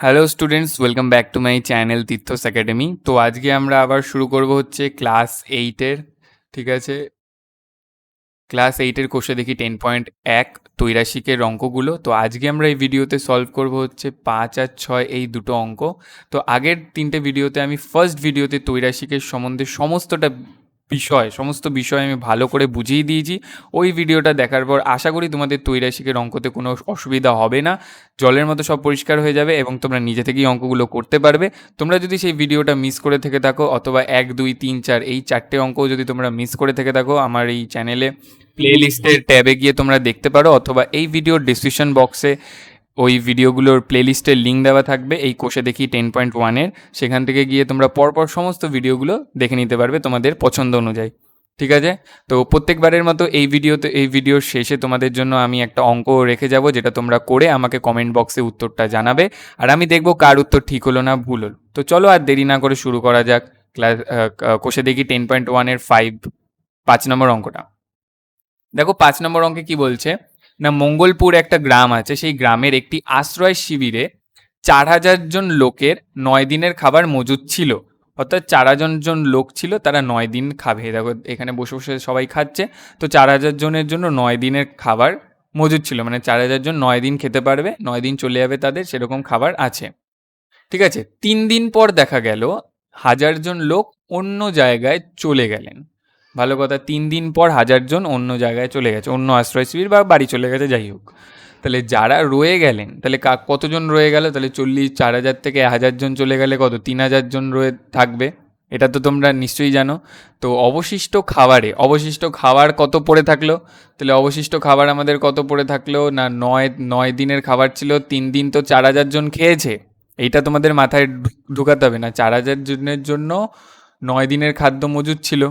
Hello students welcome back to my channel Tirtha's academy তো আজকে আমরা আবার শুরু করব হচ্ছে ক্লাস এইটের ঠিক আছে? ক্লাস এইটের কোষে দেখি টেন পয়েন্ট এক তৈরাশিকের অঙ্কগুলো। তো আজকে আমরা এই ভিডিওতে সলভ করব হচ্ছে পাঁচ আর ছয়, এই দুটো অঙ্ক। তো আগের তিনটে ভিডিওতে আমি ফার্স্ট ভিডিওতে তৈরাশিকের সম্বন্ধে সমস্তটা বিষয় সমস্ত বিষয় আমি ভালো করে বুঝিয়ে দিয়েছি। ওই ভিডিওটা দেখার পর আশা করি তোমাদের তৈরাশিকের অঙ্কতে কোনো অসুবিধা হবে না। জলের মতো সব পরিষ্কার হয়ে যাবে এবং তোমরা নিজে থেকেই অঙ্কগুলো করতে পারবে। তোমরা যদি সেই ভিডিওটা মিস করে থেকে থাকো অথবা এক দুই তিন চার এই চারটে অঙ্কও যদি তোমরা মিস করে থেকে থাকো আমার এই চ্যানেলে প্লে লিস্টের ট্যাবে গিয়ে তোমরা দেখতে পারো অথবা এই ভিডিওর ডিসক্রিপশন বক্সে ওই ভিডিওগুলোর প্লেলিস্টের লিঙ্ক দেওয়া থাকবে, এই কোষে দেখি টেন পয়েন্ট ওয়ানের সেখান থেকে গিয়ে তোমরা পরপর সমস্ত ভিডিওগুলো দেখে নিতে পারবে তোমাদের পছন্দ অনুযায়ী। ঠিক আছে? তো প্রত্যেকবারের মতো এই ভিডিওতে, এই ভিডিওর শেষে তোমাদের জন্য আমি একটা অঙ্ক রেখে যাব, যেটা তোমরা করে আমাকে কমেন্ট বক্সে উত্তরটা জানাবে। আর আমি দেখব কার উত্তর ঠিক হলো না ভুল হলো। তো চলো আর দেরি না করে শুরু করা যাক। ক্লাস কোষে দেখি টেন পয়েন্ট ওয়ানের ফাইভ পাঁচ নম্বর অঙ্কটা। দেখো পাঁচ নম্বর অঙ্কে কি বলছে? না, মঙ্গলপুর একটা গ্রাম আছে, সেই গ্রামের একটি আশ্রয় শিবিরে চার হাজার জন লোকের নয় দিনের খাবার মজুদ ছিল। অর্থাৎ চার হাজার জন লোক ছিল, তারা নয় দিন খাবে। দেখো, এখানে বসে বসে সবাই খাচ্ছে। তো চার হাজার জনের জন্য নয় দিনের খাবার মজুদ ছিল। মানে চার হাজার জন নয় দিন খেতে পারবে, নয় দিন চলে যাবে তাদের, সেরকম খাবার আছে। ঠিক আছে, তিন দিন পর দেখা গেল, হাজার জন লোক অন্য জায়গায় চলে গেলেন। ভালো কথা, তিন দিন পর হাজারজন অন্য জায়গায় চলে গেছে, অন্য আশ্রয় শিবির বা বাড়ি চলে গেছে, যাই হোক। তাহলে যারা রয়ে গেলেন, তাহলে কা, কতজন রয়ে গেল? তাহলে চল্লিশ, চার হাজার থেকে হাজারজন চলে গেলে কত? তিন হাজার জন রয়ে, থাকবে। এটা তো তোমরা নিশ্চয়ই জানো। তো অবশিষ্ট খাবারে, অবশিষ্ট খাবার কত পড়ে থাকল? তাহলে অবশিষ্ট খাবার আমাদের কত পড়ে থাকল? না, নয় নয় দিনের খাবার ছিল, তিন দিন তো চার হাজার জন খেয়েছে। এইটা তোমাদের মাথায় ঢুকাতে হবে না। চার হাজার জনের জন্য নয় দিনের খাদ্য মজুদ ছিল।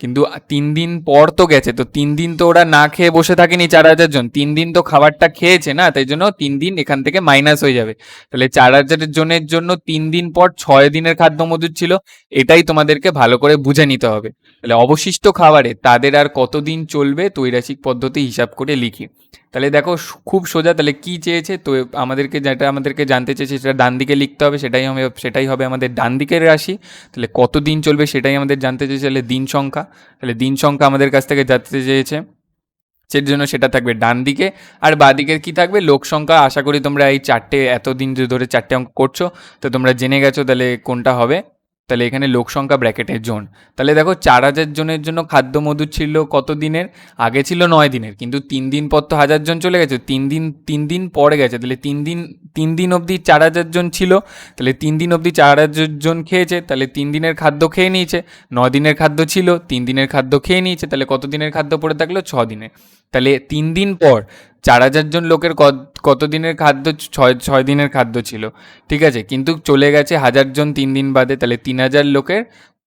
কিন্তু তিন দিন পর তো গেছে, তো তিন দিন তো ওরা না খেয়ে বসে থাকেনি চার হাজার জন। তিন দিন তো খাবারটা খেয়েছে না, তাই জন্য তিন দিন এখান থেকে মাইনাস হয়ে যাবে। তাহলে চার হাজার জনের জন্য তিন দিন পর ছয় দিনের খাদ্য মজুদ ছিল, এটাই তোমাদেরকে ভালো করে বুঝে নিতে হবে। তাহলে অবশিষ্ট খাবারে তাদের আর কতদিন চলবে তৈরাসিক পদ্ধতি হিসাব করে লিখি। তাহলে দেখো খুব সোজা, তাহলে কি চেয়েছে? তো আমাদেরকে যেটা আমাদেরকে জানতে চেয়েছে, সেটা ডান দিকে লিখতে হবে, সেটাই হবে সেটাই হবে আমাদের ডান দিকের রাশি। তাহলে কত দিন চলবে সেটাই আমাদের জানতে চেয়েছে, তাহলে দিন সংখ্যা। তাহলে দিন সংখ্যা আমাদের কাছ থেকে জানতে চেয়েছে সেই জন্য সেটা থাকবে ডান দিকে। আর বাঁ দিকের কী থাকবে? লোক সংখ্যা। আশা করি তোমরা এই চারটে, এতদিন ধরে চারটে অঙ্ক করছ, তো তোমরা জেনে গেছো তাহলে কোনটা হবে। তাহলে এখানে লোক সংখ্যা ব্র্যাকেটের জোন। তাহলে দেখো চার হাজার জনের জন্য খাদ্য মধু ছিল কত দিনের? আগে ছিল নয় দিনের, কিন্তু তিন দিন পর তো হাজার জন চলে গেছে, তিন দিন তিন দিন পরে গেছে, তাহলে তিন দিন তিন দিন অবধি চার হাজার জন ছিল, তাহলে তিন দিন অবধি চার হাজার জন খেয়েছে, তাহলে তিন দিনের খাদ্য খেয়ে নিয়েছে ন দিনের খাদ্য ছিল, তিন দিনের খাদ্য খেয়ে নিয়েছে, তাহলে কত দিনের খাদ্য পড়ে থাকল? ছ দিনের। তাহলে তিন দিন পর চার হাজার জন লোকের কত দিনের খাদ্য ছয় ছয় দিনের খাদ্য ছিল। ঠিক আছে, কিন্তু চলে গেছে হাজার জন তিন দিন বাদে, তাহলে তিন হাজার লোকের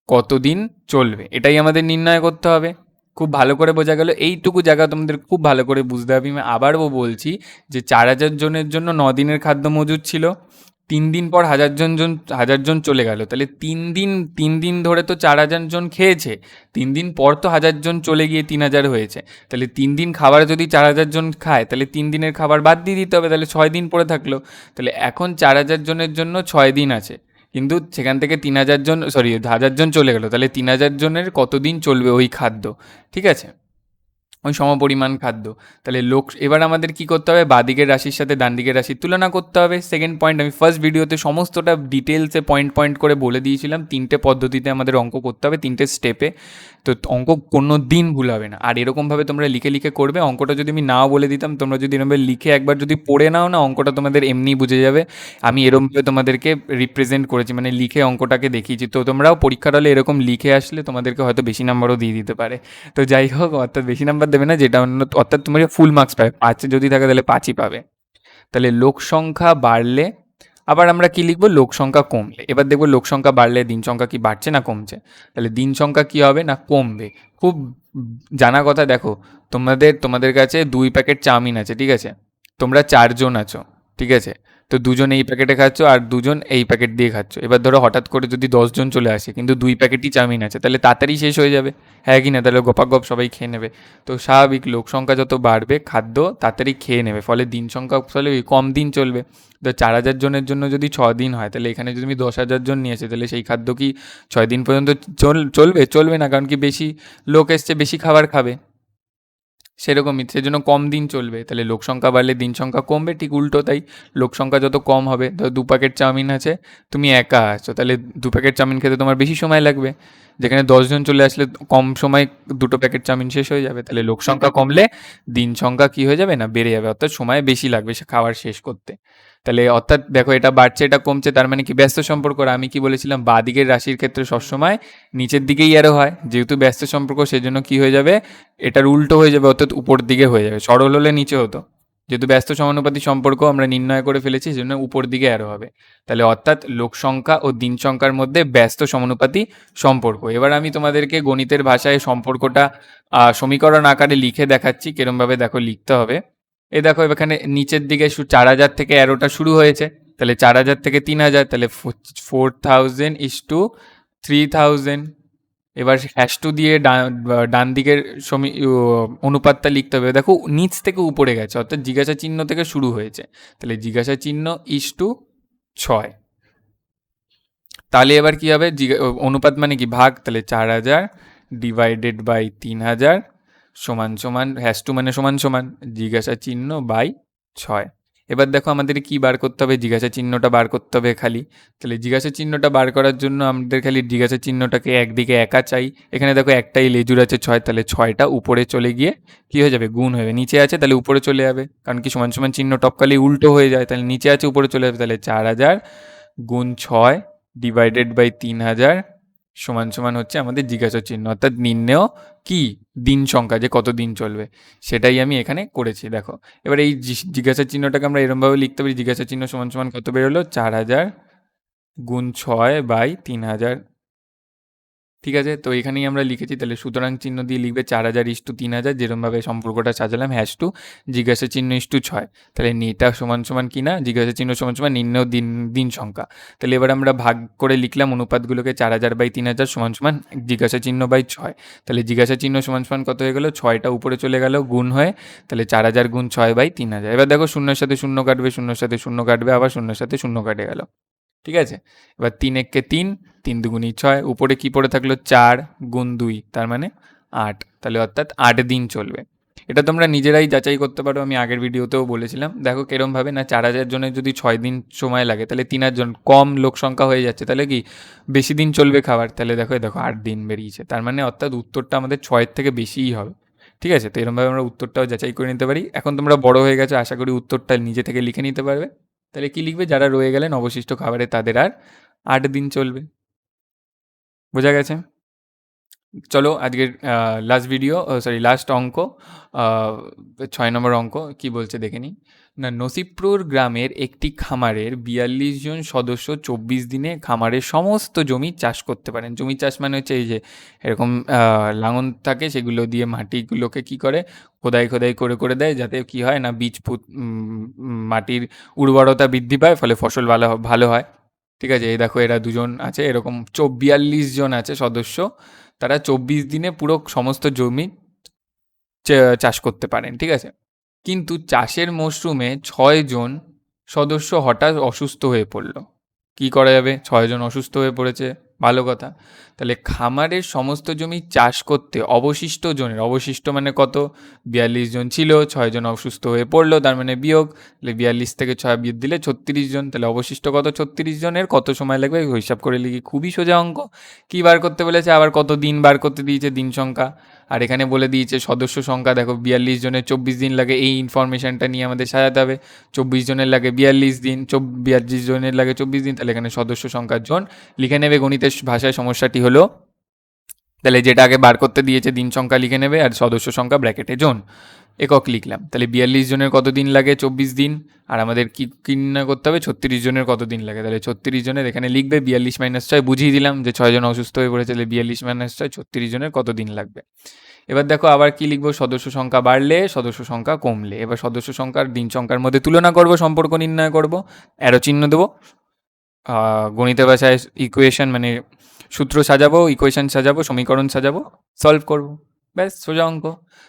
কতদিন চলবে? এটাই আমাদের নির্ণয় করতে হবে। খুব ভালো করে বোঝা গেল। এইটুকু জায়গা তোমাদের খুব ভালো করে বুঝতে হবে। আমি আবারও বলছি যে চার হাজার জনের জন্য ন দিনের খাদ্য মজুদ ছিল। তিন দিন পর হাজার জন জন, হাজার জন চলে গেল। তাহলে তিন দিন তিন দিন ধরে তো চার হাজার জন খেয়েছে, তিন দিন পর তো হাজার জন চলে গিয়ে তিন হাজার হয়েছে। তাহলে তিন দিন খাবার যদি চার হাজার জন খায়, তাহলে তিন দিনের খাবার বাদ দিয়ে দিতে হবে, তাহলে ছয় দিন পরে থাকল। তাহলে এখন চার হাজার জনের জন্য ছয় দিন আছে। কিন্তু সেখান থেকে তিন হাজার জন সরি হাজার জন চলে গেলো। তাহলে তিন হাজার জনের কতদিন চলবে ওই খাদ্য? ঠিক আছে? ওই সমপরিমাণ খাদ্য। তাহলে লোক, এবার আমাদের কি করতে হবে? বাঁদিকের রাশির সাথে ডান দিকের রাশির তুলনা করতে হবে। সেকেন্ড পয়েন্ট আমি ফার্স্ট ভিডিওতে সমস্তটা ডিটেলসে পয়েন্ট পয়েন্ট করে বলে দিয়েছিলাম। তিনটে পদ্ধতিতে আমাদের অঙ্ক করতে হবে, তিনটে স্টেপে তো অঙ্ক কোনো দিন ভুল হবে না। আর এরকমভাবে তোমরা লিখে লিখে করবে, অঙ্কটা যদি আমি নাও বলে দিতাম, তোমরা যদি এরকমভাবে লিখে একবার যদি পড়ে নাও না, অঙ্কটা তোমাদের এমনি বুঝে যাবে। আমি এরকমভাবে তোমাদেরকে রিপ্রেজেন্ট করেছি মানে লিখে অঙ্কটাকে দেখিয়েছি। তো তোমরাও পরীক্ষার হলে এরকম লিখে আসলে তোমাদেরকে হয়তো বেশি নাম্বারও দিয়ে দিতে পারে। তো যাই হোক অর্থাৎ বেশি নাম্বার দেবে না, যেটা অন্য, অর্থাৎ তোমার ফুল মার্কস পাবে। পাঁচ যদি থাকে তাহলে পাঁচই পাবে। তাহলে লোক সংখ্যা বাড়লে আবার আমরা কি লিখব? লোক সংখ্যা কমলে। এবার দেখব লোক সংখ্যা বাড়লে দিন সংখ্যা কি বাড়ছে না কমছে? তাহলে দিন সংখ্যা কি হবে না কমবে? খুব জানা কথা দেখো, তোমাদের তোমাদের কাছে দুই প্যাকেট চাউমিন আছে, ঠিক আছে? তোমরা চারজন আছো, ঠিক আছে? তো দুজন এই প্যাকেটে খাচ্ছ আর দুজন এই প্যাকেট দিয়ে খাচ্ছ। এবার ধরো হঠাৎ করে যদি দশজন চলে আসে, কিন্তু দুই প্যাকেটই চাউমিন আছে, তাহলে তাড়াতাড়ি শেষ হয়ে যাবে। হ্যাঁ কি না? তাহলে গপাগপ সবাই খেয়ে নেবে। তো স্বাভাবিক লোক সংখ্যা যত বাড়বে, খাদ্য তাড়াতাড়ি খেয়ে নেবে, ফলে দিন সংখ্যা ফলে কম দিন চলবে। তো চার হাজার জনের জন্য যদি ছ দিন হয়, তাহলে এখানে যদি তুমি দশ হাজার জন নিয়ে আসে, তাহলে সেই খাদ্য কি ছয় দিন পর্যন্ত চল, চলবে? চলবে না, কারণ কি বেশি লোক এসছে, বেশি খাবার খাবে। সেরকমই, সেজন্য কম দিন চলবে। তাহলে লোক সংখ্যা বাড়লে দিন সংখ্যা কমবে, ঠিক উল্টো তাই। লোক সংখ্যা যত কম হবে, ধরো দু প্যাকেট চাউমিন আছে, তুমি একা আছো, তাহলে দু প্যাকেট চাউমিন খেতে তোমার বেশি সময় লাগবে। যেখানে দশজন চলে আসলে কম সময় দুটো প্যাকেট চাউমিন শেষ হয়ে যাবে, তাহলে লোক সংখ্যা কমলে দিন সংখ্যা কি হয়ে যাবে? না, বেড়ে যাবে। অর্থাৎ সময় বেশি লাগবে সে খাবার শেষ করতে। তাহলে অর্থাৎ দেখো, এটা বাড়ছে, এটা কমছে, তার মানে কি? ব্যস্ত সম্পর্ক। আর আমি কি বলেছিলাম? বা দিকের রাশির ক্ষেত্রে সবসময় নিচের দিকেই আরও হয়। যেহেতু ব্যস্ত সম্পর্ক, সেজন্য কি হয়ে যাবে? এটার উল্টো হয়ে যাবে, অর্থাৎ উপর দিকে হয়ে যাবে। সরল হলে নিচে হতো। যেহেতু ব্যস্ত সমানুপাতি সম্পর্ক আমরা নির্ণয় করে ফেলেছি, সেজন্য উপর দিকে আরও হবে। তাহলে অর্থাৎ লোক সংখ্যা ও দিন সংখ্যার মধ্যে ব্যস্ত সমানুপাতি সম্পর্ক। এবার আমি তোমাদেরকে গণিতের ভাষায় সম্পর্কটা সমীকরণ আকারে লিখে দেখাচ্ছি, কিরমভাবে দেখো লিখতে হবে। এই দেখো এখানে নিচের দিকে চার হাজার থেকে অ্যারোটা শুরু হয়েছে, তাহলে চার হাজার থেকে তিন হাজার, তাহলে four thousand is to three thousand এবার হ্যাশ টু দিয়ে ডান দিকের সমী অনুপাতটা লিখতে হবে। দেখো, নিচ থেকে উপরে গেছে, অর্থাৎ জিজ্ঞাসা চিহ্ন থেকে শুরু হয়েছে। তাহলে জিজ্ঞাসা চিহ্ন ইস টু ছয়। তাহলে এবার কি হবে? অনুপাত মানে কি? ভাগ, তাহলে চার হাজার ডিভাইডেড বাই তিন হাজার সমান সমান হ্যাশ টু মানে সমান সমান, জিজ্ঞাসা চিহ্ন বাই ছয়। এবার দেখো আমাদের কি বার করতে হবে? জিজ্ঞাসা চিহ্নটা বার করতে হবে খালি। তাহলে জিজ্ঞাসা চিহ্নটা বার করার জন্য আমাদের খালি জিজ্ঞাসা চিহ্নটাকে একদিকে একা চাই। এখানে দেখো একটাই লেজুর আছে ছয়, তাহলে ছয়টা উপরে চলে গিয়ে কি হয়ে যাবে? গুণ যাবে। নিচে আছে, তাহলে উপরে চলে যাবে। কারণ কি সমান সমান চিহ্ন টপকালে উল্টো হয়ে যায়। তাহলে নিচে আছে, উপরে চলে যাবে। তাহলে চার হাজার গুণ ছয় ডিভাইডেড বাই তিন হাজার সমান সমান হচ্ছে আমাদের জিজ্ঞাসা চিহ্ন। অর্থাৎ নির্ণেয় কি দিন সংখ্যা, যে কত দিন চলবে, সেটাই আমি এখানে করেছি, দেখো। এবার এই জিজ্ঞাসা চিহ্নটাকে আমরা এরমভাবে লিখতে পারি জিজ্ঞাসা চিহ্ন সমান সমান কত বেরোলো? চার হাজার গুণ ছয় বাই তিন হাজার ঠিক আছে? তো এখানেই আমরা লিখেছি। তাহলে সুতরাং চিহ্ন দিয়ে লিখবে চার হাজার ইস টু তিন হাজার। যেরমভাবে সম্পর্কটা সাজালাম হ্যাশ টু জিজ্ঞাসা চিহ্ন ইস টু ছয়। তাহলে নেটা সমান সমান কি না? জিজ্ঞাসা চিহ্ন সমান সমান নিম্ন দিন দিন সংখ্যা। তাহলে এবার আমরা ভাগ করে লিখলাম অনুপাতগুলোকে চার হাজার বাই তিন হাজার সমান সমান জিজ্ঞাসা চিহ্ন বাই ছয়। তাহলে জিজ্ঞাসা চিহ্ন সমান সমান কত হয়ে গেল? ছয়টা উপরে চলে গেল, গুণ হয়ে তাহলে চার হাজার গুণ ছয় বাই তিন হাজার। এবার দেখো শূন্যের সাথে শূন্য কাটবে, শূন্যের সাথে শূন্য কাটবে, আবার শূন্যের সাথে শূন্য কাটে গেল। ঠিক আছে? এবার তিন এককে তিন তিন দুগুণি ছয়, উপরে কি পড়ে থাকল? চার গুণ দুই, তার মানে আট। তাহলে অর্থাৎ আট দিন চলবে। এটা তোমরা নিজেরাই যাচাই করতে পারো, আমি আগের ভিডিওতেও বলেছিলাম। দেখো কিরমভাবে না চার হাজার জনের যদি ছয় দিন সময় লাগে, তাহলে তিন হাজার কম লোক সংখ্যা হয়ে যাচ্ছে। তাহলে কি? বেশি দিন চলবে খাবার। তাহলে দেখো দেখো আট দিন বেরিয়েছে। তার মানে অর্থাৎ উত্তরটা আমাদের ছয়ের থেকে বেশিই হবে। ঠিক আছে? তো এরমভাবে আমরা উত্তরটাও যাচাই করে নিতে পারি। এখন তোমরা বড় হয়ে গেছো, আশা করি উত্তরটা নিজে থেকে লিখে নিতে পারবে। তাহলে কি লিখবে? যারা রয়ে গেলেন অবশিষ্ট খাবারে তাদের আর আট দিন চলবে। বোঝা গেছে? চলো আজকের লাস্ট ভিডিও সরি লাস্ট অঙ্ক ছয় নম্বর অঙ্ক, কি বলছে দেখে নিই। না নসিবপুর গ্রামের একটি খামারের বিয়াল্লিশ জন সদস্য চব্বিশ দিনে খামারের সমস্ত জমি চাষ করতে পারেন। জমি চাষ মানে হচ্ছে এই যে, এরকম লাঙল থাকে, সেগুলো দিয়ে মাটিগুলোকে কি করে? খোদাই খোদাই করে করে দেয়, যাতে কি হয় না, বীজ পুত মাটির উর্বরতা বৃদ্ধি পায়, ফলে ফসল ভালো ভালো হয়। ঠিক আছে, এই দেখো এরা দুজন আছে, এরকম চৌ, বিয়াল্লিশ জন আছে সদস্য। তারা চব্বিশ দিনে পুরো সমস্ত জমি চাষ করতে পারেন, ঠিক আছে? কিন্তু চাষের মরশুমে ছয়জন সদস্য হঠাৎ অসুস্থ হয়ে পড়ল। কি করা যাবে? ছয়জন অসুস্থ হয়ে পড়েছে। ভালো কথা। তাহলে খামারের সমস্ত জমি চাষ করতে অবশিষ্ট জনের, অবশিষ্ট মানে কত? বিয়াল্লিশ জন ছিল ছয়জন অসুস্থ হয়ে পড়ল, তার মানে বিয়োগ। তাহলে বিয়াল্লিশ থেকে ছয় বিয়োগ দিলে ছত্রিশ জন, তাহলে অবশিষ্ট কত? ছত্রিশ জনের। কত সময় লাগবে? হিসাব করে লিখি। খুবই সোজা অঙ্ক। কী বার করতে বলেছে? আবার কত দিন বার করতে দিয়েছে দিন সংখ্যা? আর এখানে বলে দিয়েছে, সদস্য সংখ্যা দেখো, বিয়াল্লিশ জনের চব্বিশ দিন লাগে, এই ইনফরমেশনটা নিয়ে আমাদের সাজাতে হবে। চব্বিশ জনের লাগে বিয়াল্লিশ দিন, চব, বিয়াল্লিশ জনের লাগে চব্বিশ দিন, তাহলে এখানে সদস্য সংখ্যার জন লিখে নেবে। গণিতের ভাষায় সমস্যাটি হলো, তাহলে যেটা আগে বার করতে দিয়েছে, দিন সংখ্যা লিখে নেবে, আর সদস্য সংখ্যা ব্র্যাকেটে জন। একক লিখলাম। তাহলে বিয়াল্লিশ জনের কত দিন লাগে? চব্বিশ দিন। আর আমাদের কি কি নির্ণয় করতে হবে? ছত্রিশ জনের কত দিন লাগে? তাহলে ছত্রিশ জনের এখানে লিখবে, বিয়াল্লিশ মাইনাস ছয়, বুঝিয়ে দিলাম যে ছয়জন অসুস্থ হয়ে পড়েছে, তাহলে বিয়াল্লিশ মাইনাস ছয়, ছত্রিশ জনের কত দিন লাগবে? এবার দেখো আবার কি লিখব? সদস্য সংখ্যা বাড়লে সদস্য সংখ্যা কমলে। এবার সদস্য সংখ্যার দিন সংখ্যার মধ্যে তুলনা করব, সম্পর্ক নির্ণয় করব অ্যারো চিহ্ন দেবো গণিতের ভাষায় ইকুয়েশন মানে সূত্র সাজাবো ইকুয়েশন সাজাবো, সমীকরণ সাজাবো সলভ করব। ব্যাস, সোজা অঙ্ক।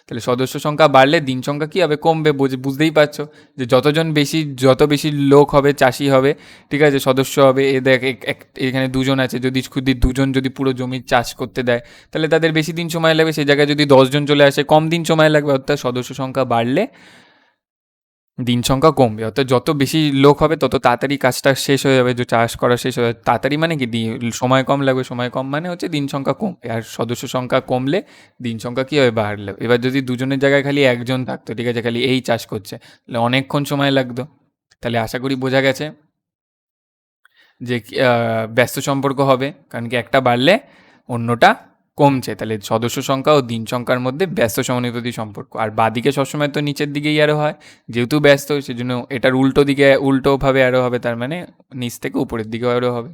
তাহলে সদস্য সংখ্যা বাড়লে দিন সংখ্যা কী হবে? কমবে, বুঝ- বুঝতেই পারছ যে যতজন বেশি, যত বেশি লোক হবে, চাষি হবে, ঠিক আছে, সদস্য হবে, এ দেখ এখানে দুজন আছে, যদি খুদি দুজন যদি পুরো জমির চাষ করতে দেয়, তাহলে তাদের বেশি দিন সময় লাগবে, সেই জায়গায় যদি দশজন চলে আসে, কম দিন সময় লাগবে, অর্থাৎ সদস্য সংখ্যা বাড়লে দিন সংখ্যা কমবে। অর্থাৎ যত বেশি লোক হবে, তত তাড়াতাড়ি কাজটা শেষ হয়ে যাবে যে চাষ করা শেষ হয়ে যাবে। তাড়াতাড়ি মানে কি? সময় কম লাগবে, সময় কম মানে হচ্ছে দিন সংখ্যা কমবে। আর সদস্য সংখ্যা কমলে দিন সংখ্যা কী হবে? বাড়লে। এবার যদি দুজনের জায়গায় খালি একজন থাকতো, ঠিক আছে, খালি এই চাষ করছে, তাহলে অনেকক্ষণ সময় লাগতো। তাহলে আশা করি বোঝা গেছে যে ব্যস্ত সম্পর্ক হবে। কারণ কি একটা বাড়লে অন্যটা কমছে, তাহলে সদস্য সংখ্যা ও দিন সংখ্যার মধ্যে ব্যস্ত সমানুপাতি সম্পর্ক। আর বাদিকে সবসময় তো নিচের দিকেই আরও হয়, যেহেতু ব্যস্ত, সেজন্য এটার উল্টো দিকে, উল্টোভাবে আরও হবে, তার মানে নিচ থেকে উপরের দিকেও আরও হবে।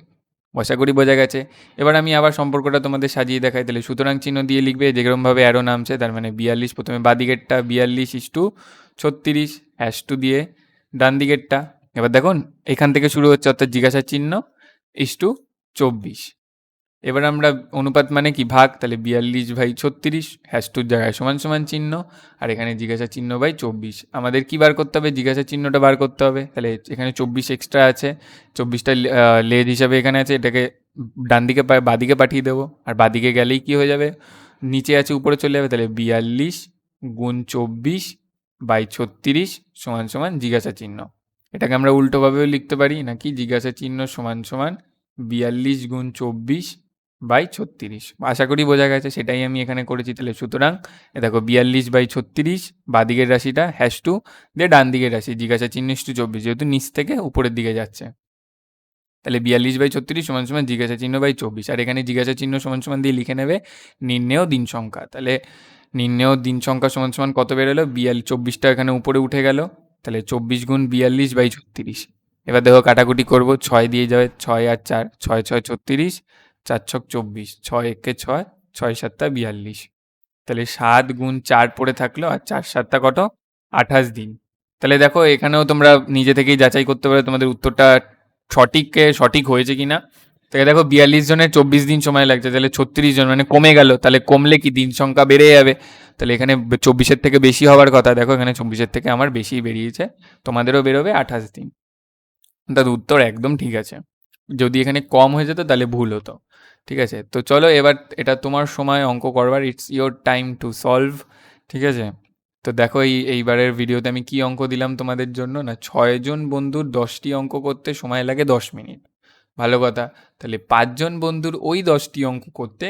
আশা করি বোঝা গেছে। এবার আমি আবার সম্পর্কটা তোমাদের সাজিয়ে দেখাই, তাহলে সুতরাং চিহ্ন দিয়ে লিখবে যেরকমভাবে অ্যারো নামছে, তার মানে বিয়াল্লিশ, প্রথমে বাদিকেরটা বিয়াল্লিশ ইস টু ছত্রিশ হ্যাশ টু দিয়ে ডান দিকেরটা এবার দেখুন, এখান থেকে শুরু হচ্ছে অর্থাৎ জিজ্ঞাসা চিহ্ন ইস টু চব্বিশ। এবার আমরা অনুপাত মানে কি? ভাগ, তাহলে বিয়াল্লিশ বাই ছত্রিশ হ্যাশ টুর জায়গায় সমান সমান চিহ্ন, আর এখানে জিজ্ঞাসা চিহ্ন বাই চব্বিশ। আমাদের কি বার করতে হবে? জিজ্ঞাসা চিহ্নটা বার করতে হবে। তাহলে এখানে চব্বিশ এক্সট্রা আছে, চব্বিশটা লেজ হিসাবে এখানে আছে, এটাকে ডান দিকে বাদিকে পাঠিয়ে দেবো। আর বাদিকে গেলেই কি হয়ে যাবে? নিচে আছে, উপরে চলে যাবে, তাহলে বিয়াল্লিশ গুণ চব্বিশ বাই ছত্রিশ সমান সমান জিজ্ঞাসা চিহ্ন। এটাকে আমরা উল্টোভাবেও লিখতে পারি, নাকি? জিজ্ঞাসা চিহ্ন সমান সমান বিয়াল্লিশ গুণ চব্বিশ বাই ছত্রিশ। আশা করি বোঝা গেছে, সেটাই আমি এখানে করেছি। তাহলে সুতরাং, এ দেখো বিয়াল্লিশ বাই ছত্রিশ, বাদিকের রাশিটা হ্যাশ টু দিয়ে ডান দিকের রাশি, জিজ্ঞাসা চিহ্ন টু চব্বিশ, যেহেতু নিচ থেকে উপরের দিকে যাচ্ছে। তাহলে বিয়াল্লিশ বাই ছত্রিশ সমান সমান জিজ্ঞাসা চিহ্ন বাই চব্বিশ, আর এখানে জিজ্ঞাসা চিহ্ন সমান সমান দিয়ে লিখে নেবে নির্ণেয় দিন সংখ্যা। তাহলে নির্ণেয় দিন সংখ্যা সমান সমান কত বেরোলো? বিয়াল, চব্বিশটা এখানে উপরে উঠে গেল। তাহলে চব্বিশ গুণ বিয়াল্লিশ বাই ছত্রিশ। এবার দেখো কাটাকুটি করব, ছয় দিয়ে যাবে, ছয় আর চার, ছয় ছয়, ছত্রিশ। চার ছক চব্বিশ, ছয় একে ছয় ছয় সাতটা বিয়াল্লিশ। তাহলে সাত গুণ চার পড়ে থাকল আর চার সাতটা কত? আঠাশ দিন। তাহলে দেখো এখানেও তোমরা নিজে থেকেই যাচাই করতে পারো তোমাদের উত্তরটা সঠিককে সঠিক হয়েছে কি না তাহলে দেখো বিয়াল্লিশ জনের চব্বিশ দিন সময় লাগছে, তাহলে ছত্রিশ জন মানে কমে গেল। তাহলে কমলে কি? দিন সংখ্যা বেড়ে যাবে। তাহলে এখানে চব্বিশের থেকে বেশি হওয়ার কথা। দেখো এখানে চব্বিশের থেকে আমার বেশি বেরিয়েছে, তোমাদেরও বেরোবে আঠাশ দিন। অর্থাৎ উত্তর একদম ঠিক আছে। যদি এখানে কম হয়ে যেত তাহলে ভুল হতো। ঠিক আছে? তো চলো এবার এটা তোমার সময় অঙ্ক করবার it's your time to solve ঠিক আছে? তো দেখো এই, এইবারের ভিডিওতে আমি কি অঙ্ক দিলাম তোমাদের জন্য? না ছয়জন বন্ধুর দশটি অঙ্ক করতে সময় লাগে দশ মিনিট। ভালো কথা। তাহলে পাঁচজন বন্ধুর ওই দশটি অঙ্ক করতে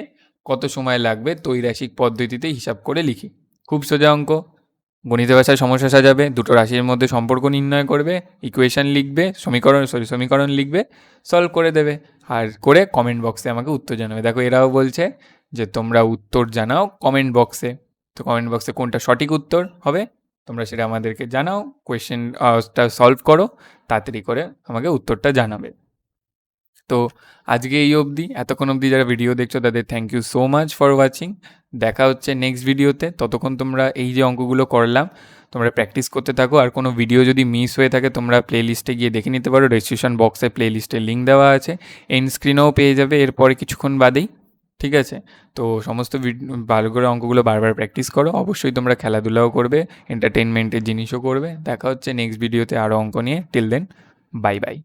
কত সময় লাগবে? তৈরাসিক পদ্ধতিতে হিসাব করে লিখি। খুব সোজা অঙ্ক। গণিত ভাষায় সমস্যা সাজাবে, দুটো রাশির মধ্যে সম্পর্ক নির্ণয় করবে ইকুয়েশন লিখবে, সমীকরণ সরি সমীকরণ লিখবে সলভ করে দেবে আর করে কমেন্ট বক্সে আমাকে উত্তর জানাবে। দেখো এরাও বলছে যে তোমরা উত্তর জানাও কমেন্ট বক্সে তো কমেন্ট বক্সে কোনটা সঠিক উত্তর হবে, তোমরা সেটা আমাদেরকে জানাও কোয়েশ্চেনটা সলভ করো, তাড়াতাড়ি করে আমাকে উত্তরটা জানাবে। তো আজকে এই অবধি। এতক্ষণ অবধি যারা ভিডিও দেখছ, তাদের thank you so much for watching দেখা হচ্ছে নেক্সট ভিডিওতে ততক্ষণ তোমরা এই যে অঙ্কগুলো করলাম, তোমরা প্র্যাকটিস করতে থাকো। আর কোনো ভিডিও যদি মিস হয়ে থাকে, তোমরা প্লে লিস্টে গিয়ে দেখে নিতে পারো। রেজিস্ট্রেশন বক্সে প্লে লিস্টের লিঙ্ক দেওয়া আছে। এন্ড স্ক্রিনেও পেয়ে যাবে এরপরে কিছুক্ষণ বাদেই। ঠিক আছে? তো সমস্ত ভালো করে অঙ্কগুলো বারবার প্র্যাকটিস করো। অবশ্যই তোমরা খেলাধুলাও করবে এন্টারটেনমেন্টের জিনিসও করবে। দেখা হচ্ছে নেক্সট ভিডিওতে আরও অঙ্ক নিয়ে। Till then bye bye